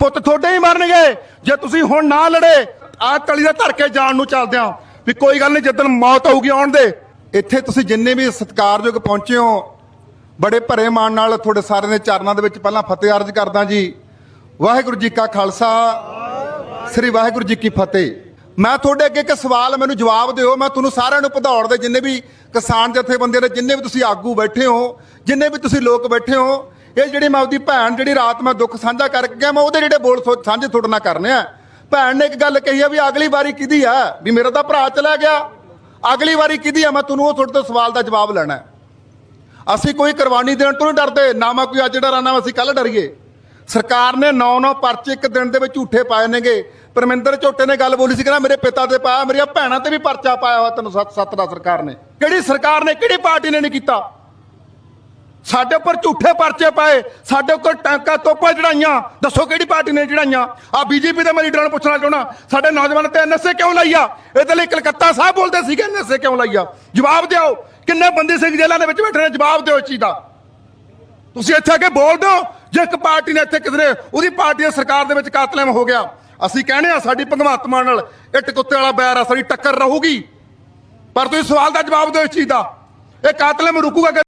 ਪੁੱਤ ਤੁਹਾਡੇ ਹੀ ਮਰਨਗੇ। ਜੇ ਤੁਸੀਂ ਹੁਣ ਨਾ ਲੜੇ, ਆਹ ਤਲੀ ਦਾ ਧਰ ਕੇ ਜਾਣ ਨੂੰ ਚੱਲਦੇ ਆ ਵੀ ਕੋਈ ਗੱਲ ਨਹੀਂ ਜਦੋਂ ਮੌਤ ਆਊਗੀ ਆਉਣ ਦੇ। ਇੱਥੇ ਤੁਸੀਂ ਜਿੰਨੇ ਵੀ ਸਤਿਕਾਰਯੋਗ ਪਹੁੰਚੇ ਹੋ, ਬੜੇ ਭਰੇ ਮਾਣ ਨਾਲ ਤੁਹਾਡੇ ਸਾਰਿਆਂ ਦੇ ਚਰਨਾਂ ਦੇ ਵਿੱਚ ਪਹਿਲਾਂ ਫਤਿਹ ਅਰਜ਼ ਕਰਦਾ ਜੀ। ਵਾਹਿਗੁਰੂ ਜੀ ਕਾ ਖਾਲਸਾ, ਸ੍ਰੀ ਵਾਹਿਗੁਰੂ ਜੀ ਕੀ ਫਤਿਹ। ਮੈਂ ਤੁਹਾਡੇ ਅੱਗੇ ਇੱਕ ਸਵਾਲ, ਮੈਨੂੰ ਜਵਾਬ ਦਿਓ। ਮੈਂ ਤੁਹਾਨੂੰ ਸਾਰਿਆਂ ਨੂੰ ਭਦੌੜ ਦੇ ਜਿੰਨੇ ਵੀ ਕਿਸਾਨ ਜਥੇਬੰਦੀਆਂ ਦੇ ਜਿੰਨੇ ਵੀ ਤੁਸੀਂ ਆਗੂ ਬੈਠੇ ਹੋ, ਜਿੰਨੇ ਵੀ ਤੁਸੀਂ ਲੋਕ ਬੈਠੇ ਹੋ ਇਹ ਜਿਹੜੀ ਮੈਂ ਆਪਦੀ ਭੈਣ ਜਿਹੜੀ ਰਾਤ ਮੈਂ ਦੁੱਖ ਸਾਂਝਾ ਕਰਕੇ ਗਿਆ, ਮੈਂ ਉਹਦੇ ਜਿਹੜੇ ਬੋਲ ਸਾਂਝੇ ਤੁਹਾਡੇ ਨਾਲ ਕਰਨੇ ਆ। ਭੈਣ ਨੇ ਇੱਕ ਗੱਲ ਕਹੀ ਆ ਵੀ ਅਗਲੀ ਵਾਰੀ ਕਿਹਦੀ ਆ? ਵੀ ਮੇਰਾ ਤਾਂ ਭਰਾ ਚਲਾ ਗਿਆ। ਅਗਲੀ ਵਾਰੀ ਕਿਹਦੀ ਆ? ਮੈਂ ਤੁਹਾਨੂੰ ਉਹ ਤੁਹਾਡੇ ਤੋਂ ਸਵਾਲ ਦਾ ਜਵਾਬ ਲੈਣਾ ਅਸੀਂ ਕੋਈ ਕੁਰਬਾਨੀ ਦੇਣ ਤੋਂ ਨਹੀਂ ਡਰਦੇ, ਨਾ ਮੈਂ ਕੋਈ ਅੱਜ ਡਰਾਣਾ ਅਸੀਂ ਕੱਲ ਡਰੀਏ। ਸਰਕਾਰ ਨੇ 9-9 ਪਰਚੇ ਇੱਕ ਦਿਨ ਦੇ ਵਿੱਚ ਝੂਠੇ ਪਾਏ ਨੇਗੇ। ਪਰਮਿੰਦਰ ਝੋਟੇ ਨੇ ਗੱਲ ਬੋਲੀ ਸੀ, ਕਹਿੰਦਾ ਮੇਰੇ ਪਿਤਾ ਤੇ ਪਾਇਆ ਮੇਰੀਆਂ ਭੈਣਾਂ ਤੇ ਵੀ ਪਰਚਾ ਪਾਇਆ ਹੋਇਆ ਤੈਨੂੰ, ਸੱਤ ਸੱਤ ਦਾ ਸਰਕਾਰ ਨੇ। ਕਿਹੜੀ ਸਰਕਾਰ ਨੇ, ਕਿਹੜੀ ਪਾਰਟੀ ਨੇ ਨਹੀਂ ਕੀਤਾ? ਸਾਡੇ ਉੱਪਰ ਝੂਠੇ ਪਰਚੇ ਪਾਏ, ਸਾਡੇ ਉੱਪਰ ਟਾਂਕਾ ਤੋਪਾਂ ਚੜਾਈਆਂ। ਦੱਸੋ ਕਿਹੜੀ ਪਾਰਟੀ ਨੇ ਚੜਾਈਆਂ? ਆ ਬੀਜੇਪੀ ਦੇ ਮੈਂ ਲੀਡਰਾਂ ਨੂੰ ਪੁੱਛਣਾ ਚਾਹਣਾ ਸਾਡੇ ਨੌਜਵਾਨ ਤੇ ਐਨਐਸਏ ਕਿਉਂ ਲਾਈਆ? ਇਹਦੇ ਲਈ ਕਲਕੱਤਾ ਸਾਹਿਬ ਬੋਲਦੇ ਸੀਗੇ ਐਨਐਸਏ ਕਿਉਂ ਲਾਈਆ? ਜਵਾਬ ਦਿਓ, ਕਿੰਨੇ ਬੰਦੀ ਸਿੰਘ ਜੇਲ੍ਹਾਂ ਦੇ ਵਿੱਚ ਬੈਠੇ ਨੇ? ਜਵਾਬ ਦਿਓ ਇਸ ਚੀਜ਼ ਦਾ। ਤੁਸੀਂ ਇੱਥੇ ਆ ਕੇ ਬੋਲ ਦਿਓ, ਜੇ ਇੱਕ ਪਾਰਟੀ ਨੇ ਇੱਥੇ ਕਿਧਰੇ, ਉਹਦੀ ਪਾਰਟੀ ਦੀ ਸਰਕਾਰ ਦੇ ਵਿੱਚ ਕਾਤਲਮ ਹੋ ਗਿਆ। ਅਸੀਂ ਕਹਿੰਦੇ ਆ ਸਾਡੀ ਭਗਵੰਤ ਮਾਨ ਨਾਲ ਇੱਟ ਕੁੱਤੇ ਵਾਲਾ ਬੈਰ ਆ, ਸਾਡੀ ਟੱਕਰ ਰਹੂਗੀ। ਪਰ ਤੁਸੀਂ ਸਵਾਲ ਦਾ ਜਵਾਬ ਦਿਓ ਇਸ ਚੀਜ਼ ਦਾ। ਇਹ ਕਾਤਲਮ ਰੁਕੂਗਾ